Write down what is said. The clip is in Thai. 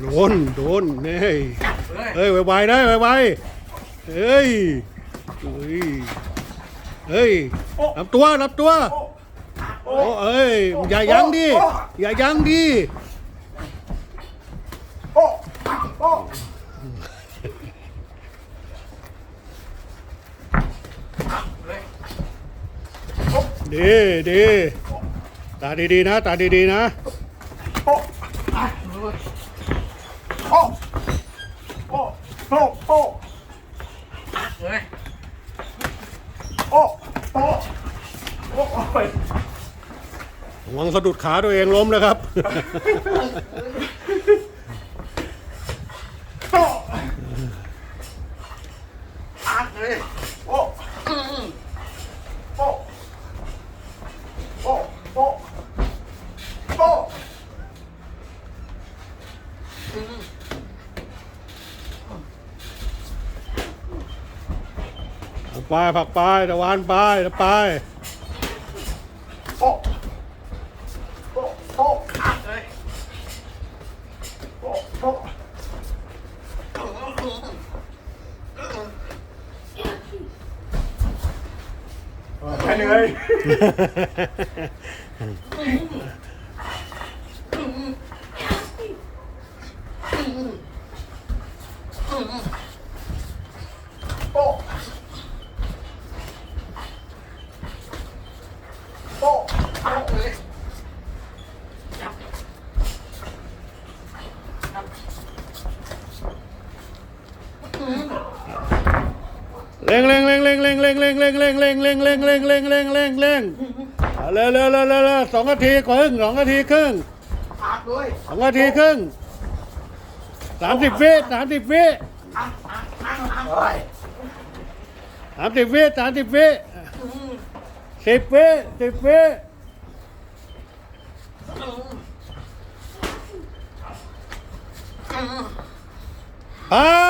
โดน โดนเฮ้ยเฮ้ยไวๆนะไวๆเฮ้ยเฮ้ยเฮ้ยรับตัวรับตัวโอ้เอ้ยอย่ายั้งดิอย่ายั้งดิโอ้โอ้ ดีดีตาดีๆนะ ตาดีๆนะโอ้โอ้โอ้โอ้โอ้เฮ้ยโอ้โอ้โอ้โอ้ระวังสะดุดขาตัวเองล้มนะครับโอ้อักเลย โอ้โอ้โอ้โอ้โอ้ ผัก ไปผักไปตะวันไปตะไปโอ้โอ้โอ้อักเลยโอ้โอ้แค่เหนื่อย โอ้ โอ้อักเลยเร่งเร่งเร่งเร่งเร่งเร่งเร่งเร่งเร่งเร่งเร่งเร่งเร่งเร่งเร่งเร่งเร่งเร็วเร็วเร็วเร็วเร็วสองนาทีครึ่งสองนาทีครึ่งอักเลยสองนาทีครึ่งสามสิบวิสามสิบวิอักอักอักอักเลยสามสิบวิสามสิบวิ Tepe, tepe. Ah!